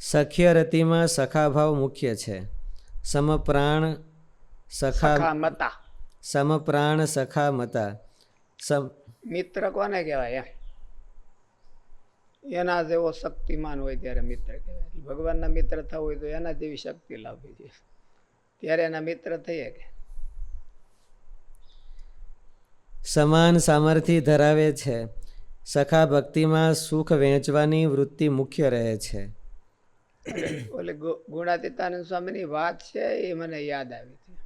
સખ્ય રતિમાં સખાભાવ મુખ્ય છે. સમપ્રાણ સખા મતા સમપ્રાણ સખા મતા સમ મિત્ર કોને કહેવાય એમ? એના જેવો શક્તિમાન હોય ત્યારે મિત્ર કહેવાય. ભગવાનના મિત્ર થવું હોય તો એના જેવી શક્તિ લાવવી જોઈએ. ત્યારે એના મિત્ર થઈએ કે? સમાન સામર્થ્ય ધરાવે છે. સખા ભક્તિમાં સુખ વહેંચવાની વૃત્તિ મુખ્ય રહે છે. ઓલે ગુ- ગુણાતીતાનંદ સ્વામીની વાત છે એ મને યાદ આવી છે.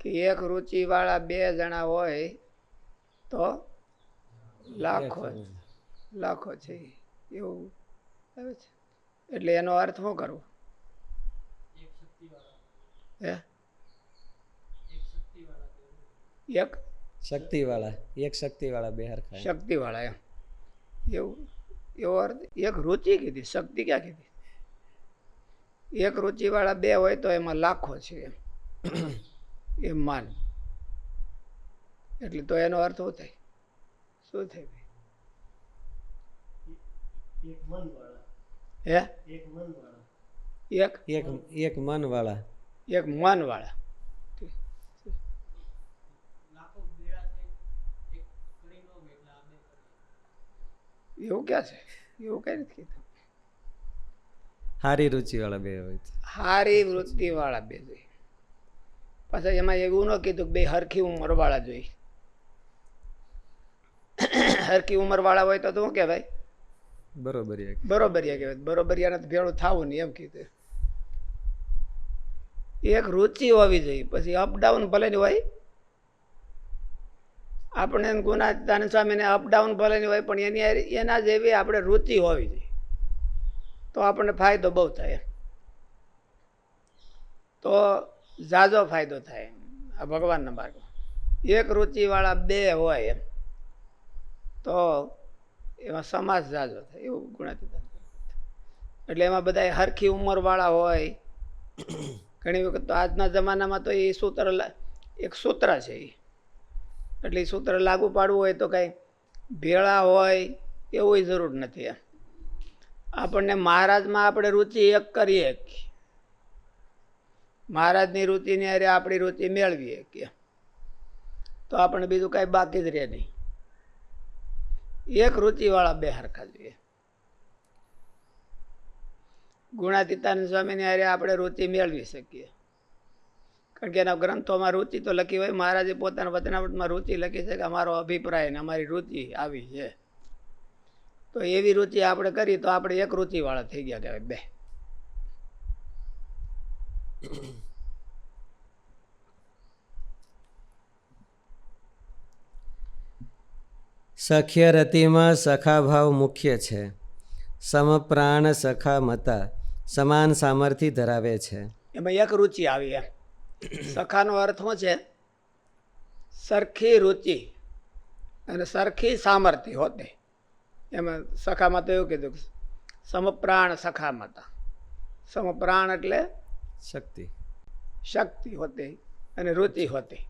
કે એક રુચિવાળા બે જણા હોય તો લાખો લાખો છે એવું આવે છે. એટલે એનો અર્થ શું કરવો? હે? એક શક્તિવાળા એક શક્તિવાળા બે હરખા શક્તિવાળા એમ. એવું એવો અર્થ એક રુચિ કીધી શક્તિ ક્યાં કીધી? એક રુચિવાળા બે હોય તો એમાં લાખો છે એમ. એમ માન. એટલે તો એનો અર્થ શું થાય? શું થાય હે? એક એક? એક મનવાળા. એક મનવાળા. એવું ક્યાં છે? એવું કઈ નથી કીધું. સારી રુચિવાળા બે હોય હારી વૃત્તિવાળા બે જોઈએ પાછા એમાં એવું ન કીધું કે બે હરખી ઉંમરવાળા જોઈ હરખી ઉંમરવાળા હોય તો શું કહેવાય? બરોબર એક બરોબરિયા કહેવાય. બરોબરિયાને તો ભેળું થવું નહીં એમ કીધું. એક રુચિ હોવી જોઈએ. પછી અપડાઉન ભલે ની હોય. આપણે ગુનાદાન સ્વામીને અપડાઉન ભલે ની હોય પણ એની એના જેવી આપણે રુચિ હોવી જોઈએ. તો આપણને ફાયદો બહુ થાય. તો ઝાઝો ફાયદો થાય આ ભગવાનના માર્ગમાં. એક રુચિવાળા બે હોય એમ, તો એમાં સમાજ ઝાઝો થાય એવું ગુણાતીતાન એટલે એમાં બધા હરખી ઉંમરવાળા હોય. ઘણી વખત તો આજના જમાનામાં તો એ સૂત્ર એક સૂત્ર છે એ. એટલે સૂત્ર લાગુ પાડવું હોય તો કાંઈ ભેળા હોય એવું જરૂર નથી એમ. આપણને મહારાજમાં આપણે રુચિ એક કરીએ મહારાજની રુચિની હારે આપણી રુચિ મેળવીએ કે તો આપણે બીજું કાંઈ બાકી જ રહે નહીં. એક રુચિવાળા બે હરખા જોઈએ ગુણાતીતાનંદ સ્વામીની હારે આપણે રુચિ મેળવી શકીએ. કારણ કે એના ગ્રંથોમાં રુચિ તો લખી હોય, મહારાજે પોતાના વચનાવટમાં રુચિ લખી છે કે અમારો અભિપ્રાય ને અમારી રુચિ આવી છે. તો એવી રુચિ આપણે કરી તો આપણે એક રુચિવાળા થઈ ગયા કહેવાય બે. સખ્ય રતિમાં સખાભાવ મુખ્ય છે. સમપ્રાણ સખા મતા સમાન સામર્થ્ય ધરાવે છે. એમાં એક રુચિ આવી સખાનો અર્થ શું છે? સરખી રુચિ અને સરખી સામર્થ્ય હોતે. એમાં સખામાં તો એવું કીધું કે સમપ્રાણ સખામતા. સમપ્રાણ એટલે શક્તિ. શક્તિ હોતી અને રુચિ હોતી.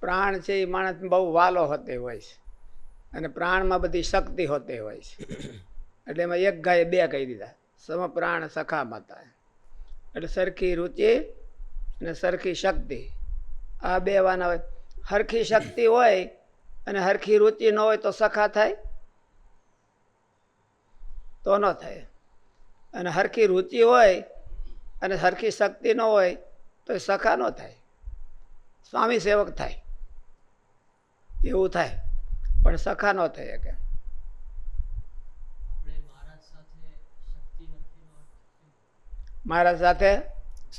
પ્રાણ છે એ માણસ બહુ વાલો હોતે હોય છે. અને પ્રાણમાં બધી શક્તિ હોતી હોય છે. એટલે એમાં એક ગાય બે કહી દીધા. સમપ્રાણ સખા માતા એટલે સરખી રુચિ અને સરખી શક્તિ. આ બે વાના હોય. હરખી શક્તિ હોય અને હરખી રુચિ ન હોય તો સખા થાય. તો ન થાય. અને હરખી રુચિ હોય અને હરખી શક્તિ ન હોય તો એ સખા ન થાય. સ્વામી સેવક થાય. એવું થાય. પણ સખા ન થાય કે મારા સાથે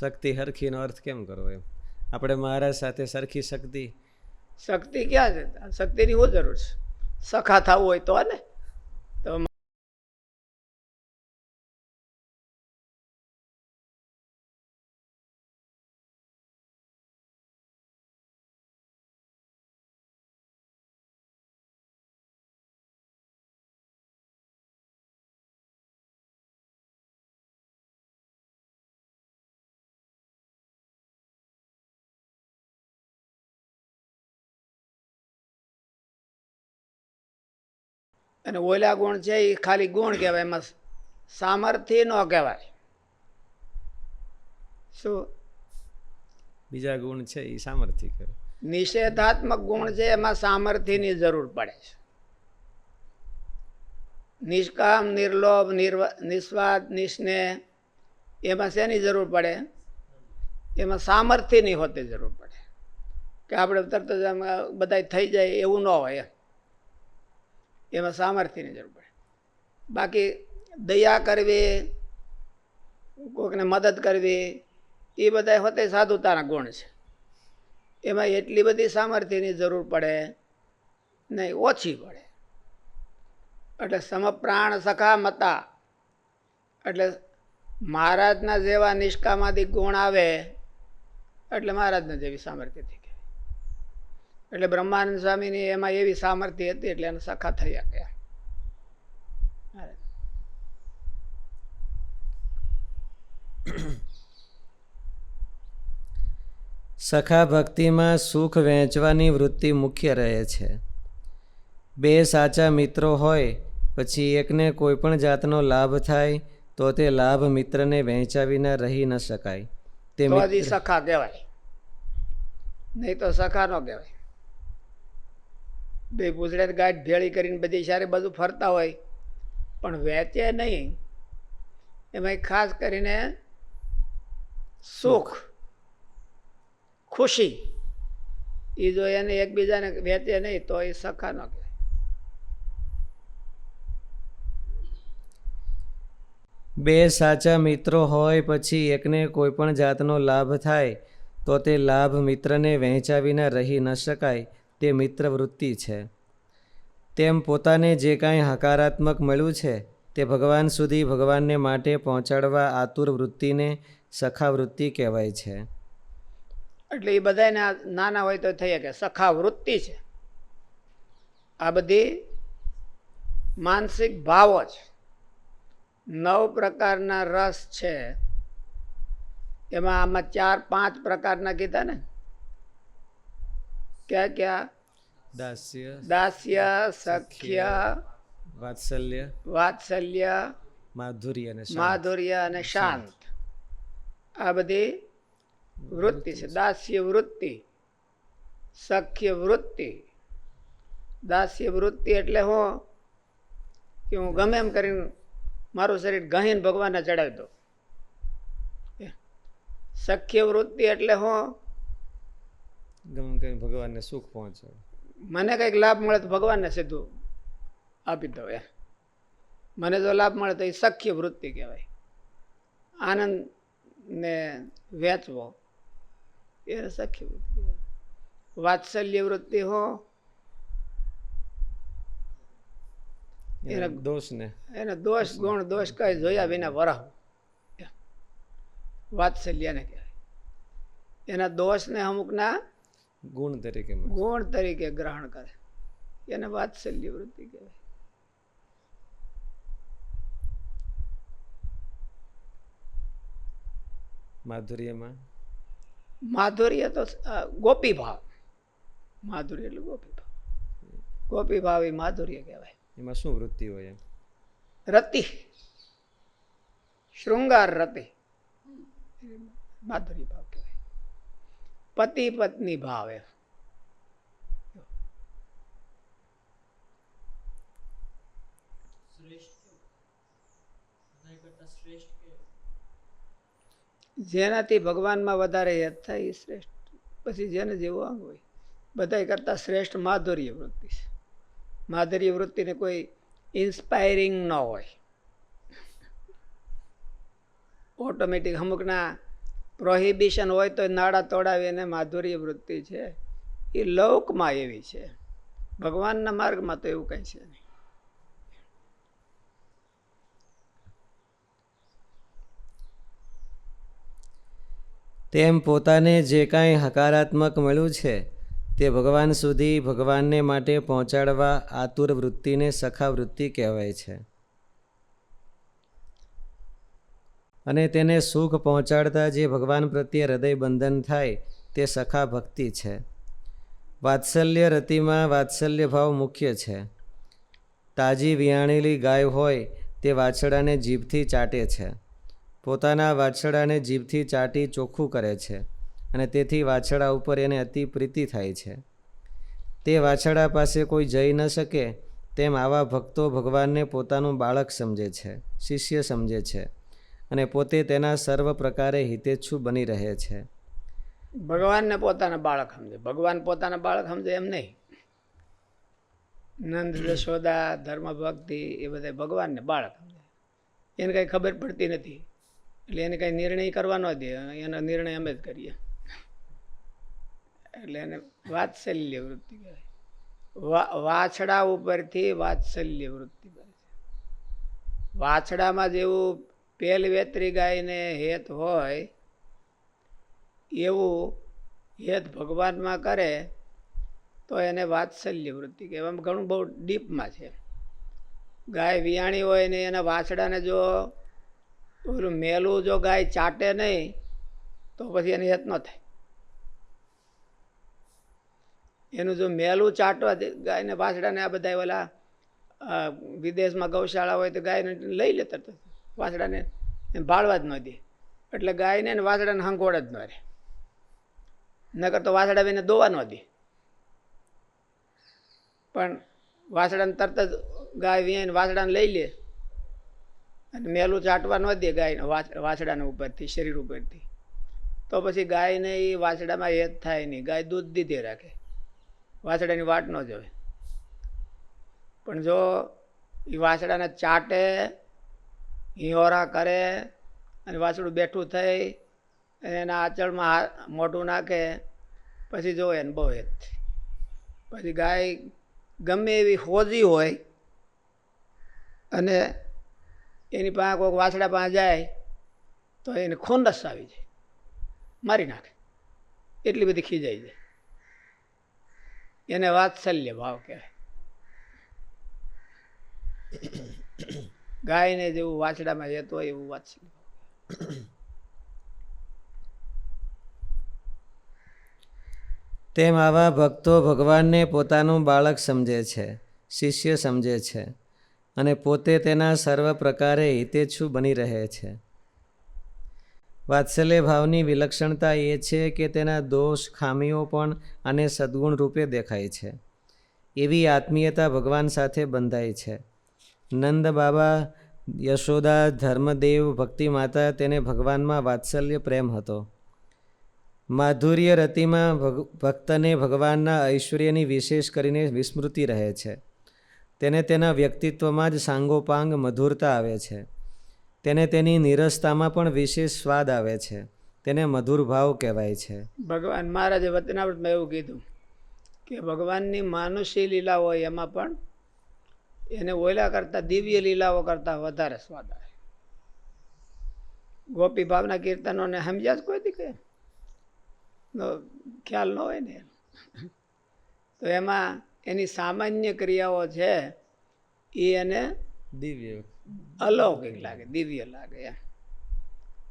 શક્તિ હરખીનો અર્થ કેમ કરવો એમ? આપણે મહારાજ સાથે સરખી શક્તિ શક્તિ ક્યાં છે? શક્તિની શું જરૂર છે? સખા થવું હોય તો ને? અને ઓલા ગુણ છે એ ખાલી ગુણ કહેવાય એમાં સામર્થ્ય ન કહેવાય. શું? બીજા ગુણ છે એ સામર્થ્ય કહેવાય. નિષેધાત્મક ગુણ છે એમાં સામર્થ્યની જરૂર પડે છે. નિષ્કામ નિર્લોભ નિસ્વાદ નિસ્નેહ એમાં શેની જરૂર પડે? એમાં સામર્થ્યની હોતી જરૂર પડે. કે આપણે તરત જ બધા થઈ જાય એવું ન હોય એમ. સામર્થ્યની જરૂર પડે. બાકી દયા કરવી કોઈકને મદદ કરવી, એ બધા હોતે સાધુતાના ગુણ છે. એમાં એટલી બધી સામર્થ્યની જરૂર પડે નહીં ઓછી પડે. એટલે સમપ્રાણ સખા મતા. એટલે મહારાજના જેવા નિષ્કામાંથી ગુણ આવે, એટલે મહારાજના જેવી સામર્થ્યથી એટલે બ્રહ્માનંદ સ્વામીની એમાં એવી સામર્થ્ય હતી એટલે એને સખા થયા ગયા. સખા ભક્તિમાં સુખ વહેંચવાની વૃત્તિ મુખ્ય રહે છે. બે સાચા મિત્રો હોય પછી એકને કોઈ પણ જાતનો લાભ થાય તો તે લાભ મિત્રને વહેંચાવીને રહી ન શકાય. તે સખા કહેવાય. નહીં તો સખા ન કહેવાય. બે પૂછડે ગાંઠ ભેળી કરીને બધી સારી બધું ફરતા હોય. પણ વેચે નહીં. એમાં ખાસ કરીને સુખ, ખુશી. એ જો એને એકબીજાને વેચે નહીં, તો એ સખા ન કહેવાય. બે સાચા મિત્રો હોય પછી એકને કોઈ પણ જાતનો લાભ થાય, તો તે લાભ મિત્રને વહેંચ્યા વિના રહી ન શકાય. તે મિત્ર વૃત્તિ છે. તેમ પોતાને જે કાંઈ હકારાત્મક મળ્યું છે, તે ભગવાન સુધી ભગવાનને માટે પહોંચાડવા આતુર વૃત્તિને સખા વૃત્તિ કહેવાય છે. એટલે એ બધાને નાના હોય તો થઈ શકે સખા વૃત્તિ છે. આ બધી માનસિક ભાવો છે. નવ પ્રકારના રસ છે. એમાં આમાં ચાર પાંચ પ્રકારના કીધા ને? ક્યાં ક્યાં દાસ્ય દાસ્ય સખ્ય વાત્સલ્ય વાત્સલ્ય માધુર્ય અને માધુર્ય અને શાંત આ બધી વૃત્તિ છે દાસ્ય વૃત્તિ સખ્ય વૃત્તિ દાસ્ય વૃત્તિ એટલે હું કે હું ગમે એમ કરીને મારું શરીર ગહીને ભગવાનને ચડાવી દઉં સખ્ય વૃત્તિ એટલે હું ગમે કરીને ભગવાનને સુખ પહોંચે. મને કંઈક લાભ મળે તો ભગવાનને સીધું આપી દઉં એ મને જો લાભ મળે તો એ સખ્ય વૃત્તિ કહેવાય. આનંદ ને વેચવો. એ સખ્ય વૃત્તિ વાત્સલ્ય વૃત્તિ હો. એના દોષને. એને દોષ ગુણ દોષ કઈ જોયા વિના વરાહ. વાત્સલ્યને કહેવાય. એના દોષને અમુકના ગુણ તરીકે ગુણ તરીકે ગ્રહણ કરે. એને વાત્સલ્ય વૃત્તિ કહેવાય. માધુર્યમાં? માધુર્ય તો ગોપી ભાવ. માધુર્ય એટલે ગોપી ભાવ. ગોપી ભાવ એ માધુર્ય કહેવાય. એમાં શું વૃત્તિ હોય એમ? રતિ. શૃંગાર રતિ. માધુર્ય ભાવ. પતિ પત્ની ભાવે. જેનાથી ભગવાનમાં વધારે યાદ થાય એ શ્રેષ્ઠ. પછી જેને જેવો અંગ હોય, બધાય કરતાં શ્રેષ્ઠ માધુર્ય વૃત્તિ છે. માધુર્ય વૃત્તિને કોઈ ઇન્સ્પાયરિંગ ન હોય. ઓટોમેટિક અમુકના પ્રોહિબિશન હોય તો નાડા તોડાવીને માધુર્ય વૃત્તિ છે. એ લોકમાં એવી છે. ભગવાનના માર્ગમાં તો એવું કંઈ છે નહીં. તેમ પોતાને જે કાંઈ હકારાત્મક મળ્યું છે, તે ભગવાન સુધી ભગવાનને માટે પહોંચાડવા આતુર વૃત્તિને સખા વૃત્તિ કહેવાય છે. અને તેને સુખ પહોંચાડતા જે ભગવાન પ્રત્યે હૃદય બંધન થાય, તે સખા ભક્તિ છે. વાત્સલ્ય રતિમાં વાત્સલ્ય ભાવ મુખ્ય છે. તાજી વિયાણેલી ગાય હોય, તે વાછડાને જીભથી ચાટે છે. પોતાના વાછડાને જીભથી ચાટી ચોખ્ખું કરે છે અને તેથી વાછડા ઉપર એને અતિ પ્રીતિ થાય છે. તે વાછડા પાસે કોઈ જઈ ન શકે, તેમ આવા ભક્તો ભગવાનને પોતાનું બાળક સમજે છે, શિષ્ય સમજે છે. અને પોતે તેના સર્વ પ્રકારે હિતેચ્છુ બની રહે છે. ભગવાનને પોતાના બાળક સમજે. ભગવાન પોતાના બાળક સમજે એમ નહીં. નંદ જશોદા ધર્મ ભક્તિ એ બધા ભગવાનને બાળક સમજે. એને કંઈ ખબર પડતી નથી. એટલે એને કંઈ નિર્ણય કરવાનો દે. એનો નિર્ણય અમે જ કરીએ. એટલે એને વાત્સલ્ય વૃત્તિ કહેવાય. વાછડા ઉપરથી વાત્સલ્ય વૃત્તિ કરે છે. વાછડામાં જેવું પેલ વેતરી ગાયને હેત હોય, એવું હેત ભગવાનમાં કરે, તો એને વાત્સલ્ય વૃત્તિ કહેવાય. આમ ઘણું બહુ ડીપમાં છે. ગાય વિયાણી હોય ને એના વાછડાને જો ઓલું મેલું જો ગાય ચાટે નહીં, તો પછી એને હેત ન થાય. એનું જો મેલું ચાટવા ગાયને વાછડાને આ બધા ઓલા વિદેશમાં ગૌશાળા હોય તો ગાયને લઈ લે એમ ભાળવા જ ન દે. એટલે ગાયને ને વાસડાને હંગોળ જ ન રહે. નકર તો વાછડા બેને દોવા ન દે. પણ વાસડાને તરત જ ગાય વિયાઈને વાસડાને લઈ લે અને મેલું ચાટવા ન દે ગાય વાછડાને ઉપરથી, શરીર ઉપરથી. તો પછી ગાયને એ વાસડામાં એ થાય નહીં. ગાય દૂધ દીધે રાખે. વાસડાની વાટ ન જોવે. પણ જો એ વાસડાને ચાટે હિંહોરા કરે અને વાછડું બેઠું થઈ એના આંચળમાં મોઢું નાખે. પછી જોવે એને બહુ હેત. પછી ગાય ગમે એવી હોજી હોય અને એની પાસે કોઈક વાછડા પાસે જાય તો એને ખોંદસ આવી જાય. મારી નાખે. એટલી બધી ખીજાઈ જાય. એને વાત્સલ્ય ભાવ કહેવાય. ગાયને જેવું વાછડામાં રહેતો હોય એવું વાત્સલ્ય તેમ આવા ભક્તો ભગવાનને પોતાનું બાળક સમજે છે, શિષ્ય સમજે છે અને પોતે તેના સર્વ પ્રકારે હિતેચ્છુ બની રહે છે. વાત્સલ્ય ભાવની વિલક્ષણતા એ છે કે તેના દોષ, ખામીઓ પણ આને સદ્ગુણ રૂપે દેખાય છે. એવી આત્મીયતા ભગવાન સાથે બંધાય છે. નંદ બાબા યશોદા ધર્મદેવ ભક્તિ માતા તેને ભગવાનમાં વાત્સલ્ય પ્રેમ હતો. માધુર્ય રતિમાં ભક્તને ભગવાનના ઐશ્વર્યની વિશેષ કરીને વિસ્મૃતિ રહે છે. તેને તેના વ્યક્તિત્વમાં જ સાંગોપાંગ મધુરતા આવે છે. તેને તેની નીરસતામાં પણ વિશેષ સ્વાદ આવે છે. તેને મધુર ભાવ કહેવાય છે. ભગવાન મહારાજે વચનાવૃતમાં એવું કીધું કે ભગવાનની માનુષી લીલા હોય એમાં પણ એને ઓયલા કરતાં દિવ્ય લીલાઓ કરતાં વધારે સ્વાદ આવે. ગોપી ભાવના કીર્તનોને સમજ્યા જ કોઈ દીકરે ખ્યાલ ન હોય ને. તો એમાં એની સામાન્ય ક્રિયાઓ છે એ એને દિવ્ય. અલૌકિક લાગે દિવ્ય લાગે એમ.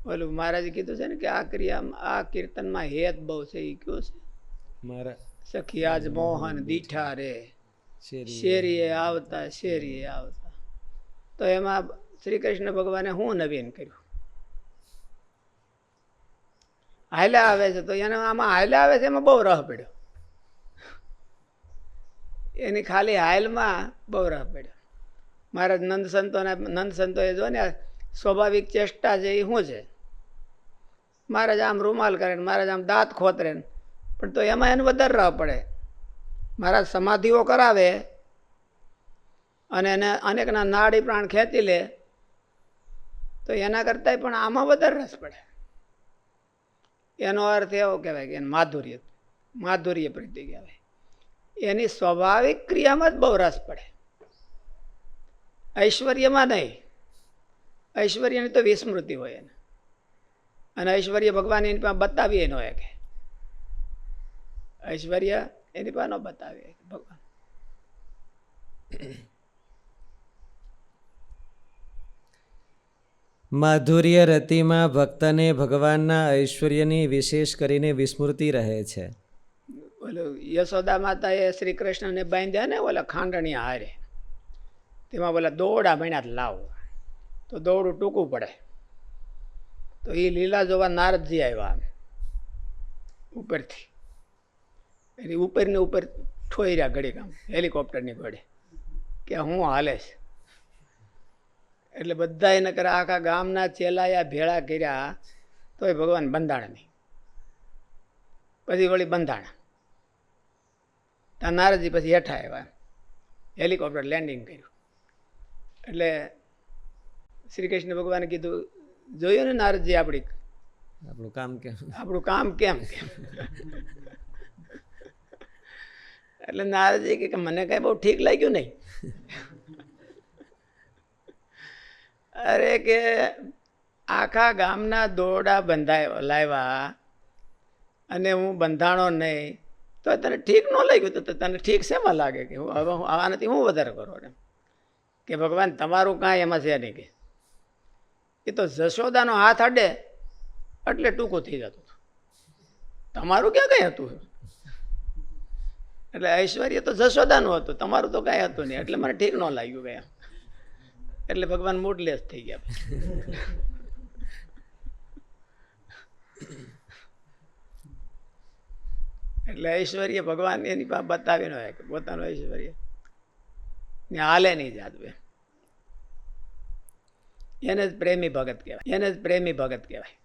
ઓલું મહારાજે કીધું છે ને કે આ ક્રિયામાં આ કીર્તનમાં હેત બહુ છે એ કયો છે? મારા સખિયાજ મોહન દીઠા રે. શેરીએ આવતા શેરીએ આવતા. તો એમાં શ્રી કૃષ્ણ ભગવાને શું નવીન કર્યું? હાલ્યા આવે છે, તો એને આમાં હાલ્યા આવે છે એમાં બહુ રહ પડ્યો. એની ખાલી હાલમાં બહુ રહ પડ્યો. મહારાજ નંદ સંતોને, નંદ સંતોએ જો ને સ્વાભાવિક ચેષ્ટા છે એ શું છે? મહારાજ આમ રૂમાલ કરે ને મહારાજ આમ દાંત ખોતરે પણ તો એમાં એને વધારે રહ પડે. મહારાજ સમાધિઓ કરાવે અને એને અનેકના નાડી પ્રાણ ખેંચી લે, તો એના કરતાંય પણ આમાં વધારે રસ પડે. એનો અર્થ એવો કહેવાય કે માધુર્ય માધુર્ય પ્રીતિ કહેવાય. એની સ્વાભાવિક ક્રિયામાં જ બહુ રસ પડે. ઐશ્વર્યમાં નહીં. ઐશ્વર્યની તો વિસ્મૃતિ હોય એને. અને ઐશ્વર્ય ભગવાન એની પાસે બતાવીએ ન હોય કે ઐશ્વર્ય એની પાસે ન બતાવે ભગવાન. માધુર્ય રતિમાં ભક્તને ભગવાનના ઐશ્વર્યની વિશેષ કરીને વિસ્મૃતિ રહે છે. ઓલું યશોદા માતાએ શ્રી કૃષ્ણને બાંધ્યા ને ઓલા ખાંડણી હારે. તેમાં બોલા દોડા મહિના લાવો. તો દોડું ટૂંકું પડે. તો એ લીલા જોવા નારદજી આવ્યા ઉપરથી. એની ઉપરને ઉપર ઠોઈ રહ્યા ઘડીક આમ હેલિકોપ્ટરની ઘોડે. કે હું હાલે છે. એટલે બધા એને કરે આખા ગામના ચેલાયા ભેળા કર્યા તોય ભગવાન બંધાણ નહીં. પછી વળી બંધાણા. ત્યાં નારદજી પછી હેઠા આવ્યા. હેલિકોપ્ટર લેન્ડિંગ કર્યું. એટલે શ્રી કૃષ્ણ ભગવાને કીધું જોયું ને નારદજી આપણી? આપણું કામ કેમ? આપણું કામ કેમ કેમ? એટલે નારદજી કે મને કઈ બહુ ઠીક લાગ્યું નહીં. અરે કે આખા ગામના દોરડા બંધાય, લાવ્યા અને હું બંધાણો નહીં, તો તને ઠીક ન લાગ્યું તો તને ઠીક શેમાં લાગે કે હું હવે હું આનાથી હું વધારે કરો એમ? કે ભગવાન, તમારું કાંઈ એમાં છે નહીં કે. એ તો જશોદાનો હાથ અડે એટલે ટૂંકું થઈ જતું તમારું ક્યાં કંઈ હતું? એટલે ઐશ્વર્ય તો જશોદાનું હતું, તમારું તો કાંઈ હતું નહીં, એટલે મને ઠીક ન લાગ્યું ગયા એટલે ભગવાન મૂડલેસ થઈ ગયા એટલે ઐશ્વર્ય ભગવાન એની પાસે બતાવી ન હોય કે પોતાનું ઐશ્વર્ય. ને હાલે નહીં જાદવે એને જ પ્રેમી ભગત કહેવાય, એને જ પ્રેમી ભગત કહેવાય.